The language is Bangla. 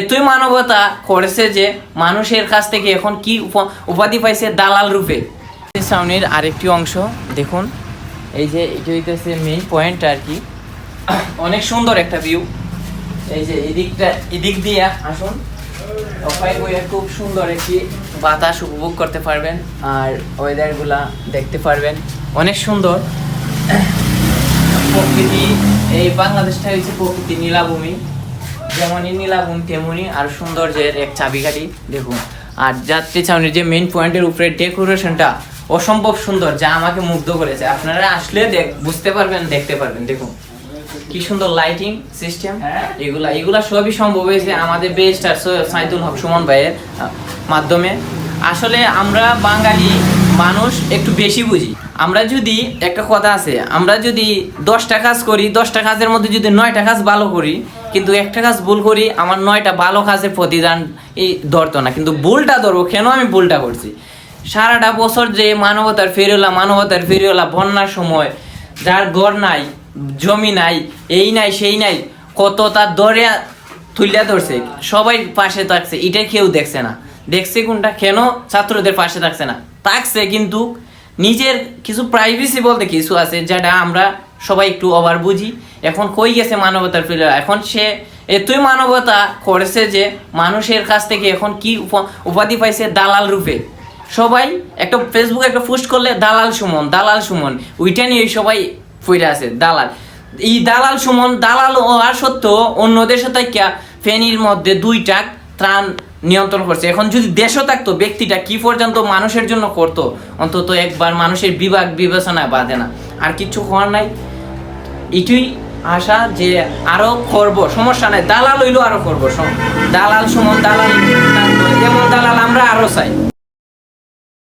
এতই মানবতা করেছে যে মানুষের কাছ থেকে এখন কি উপাধি পাইছে দালাল রূপে। সামনের আরেকটি অংশ, দেখুন। এই যে এটা হইতেছে মেইন পয়েন্ট আর কি। অনেক সুন্দর একটা ভিউ এই যে এদিকটা এদিক দিয়ে আসুন। খুব সুন্দর একটি বাতাস উপভোগ করতে পারবেন আর ওয়েদারগুলা দেখতে পারবেন। অনেক সুন্দর। প্রকৃতি এই বাংলাদেশটা হয়েছে প্রকৃতি নীলাভূমি। যেমনই নীলাভূমি তেমনই আর সৌন্দর্যের এক চাবিকাঠি দেখুন। আর যাত্রী ছাউনির যে মেইন পয়েন্টের উপরে ডেকোরেশনটা অসম্ভব সুন্দর যা আমাকে মুগ্ধ করেছে। আপনারা আসলে দেখ বুঝতে পারবেন দেখতে পারবেন দেখুন। কি সুন্দর লাইটিং সিস্টেম এগুলা এগুলা সবই সম্ভব হয়েছে আমাদের বেস্ট আর সাইদুল হক সুমন ভাইয়ের মাধ্যমে। আসলে আমরা বাঙালি মানুষ একটু বেশি বুঝি। আমরা যদি একটা কথা আছে আমরা যদি দশটা কাজ করি দশটা কাজের মধ্যে যদি নয়টা কাজ ভালো করি কিন্তু একটা কাজ ভুল করি, আমার নয়টা ভালো কাজের প্রতিদান এই ধরতো না। কিন্তু ভুলটা ধরবো, কেন আমি ভুলটা করছি? সারাটা বছর যে মানবতার ফেরিওলা মানবতার ফেরিওলা, বন্যার সময়, যার ঘর নাই, জমি নাই, এই নাই, সেই নাই, কত তার দরে তুলিয়া ধরছে। সবাই পাশে থাকছে, এটা কেউ দেখছে না। দেখছে কোনটা? কেন? ছাত্রদের পাশে থাকছে না। থাকছে কিন্তু নিজের কিছু প্রাইভেসি বলতে কিছু আছে, যেটা আমরা সবাই একটু ওভার বুঝি। এখন কই গেছে মানবতার ফিরে? এখন সে এতই মানবতা করেছে যে মানুষের কাছ থেকে এখন কি উপাধি পাইছে? দালাল রূপে। সবাই একটা ফেসবুকে একটা পোস্ট করলে দালাল সুমন দালাল সুমন। ওইটা নিয়ে সবাই ফিরে আছে, দালাল। এই দালাল সুমন, দালাল হওয়ার সত্ত্বেও অন্য সাথে কিয়া ফেনীর মধ্যে দুইটা ত্রাণ নিয়ন্ত্রণ করছে। এখন যদি দেশও থাকতো, ব্যক্তিটা কি পর্যন্ত মানুষের জন্য করতো? অন্তত একবার মানুষের বিভাগ বিবেচনায় বাঁধে না। আর কিছু হওয়ার নাই। এটুই আশা যে আরও করব, সমস্যা নাই। দালাল হইল আরও করব। দালাল সমান, দালাল এমন দালাল আমরা আরও চাই।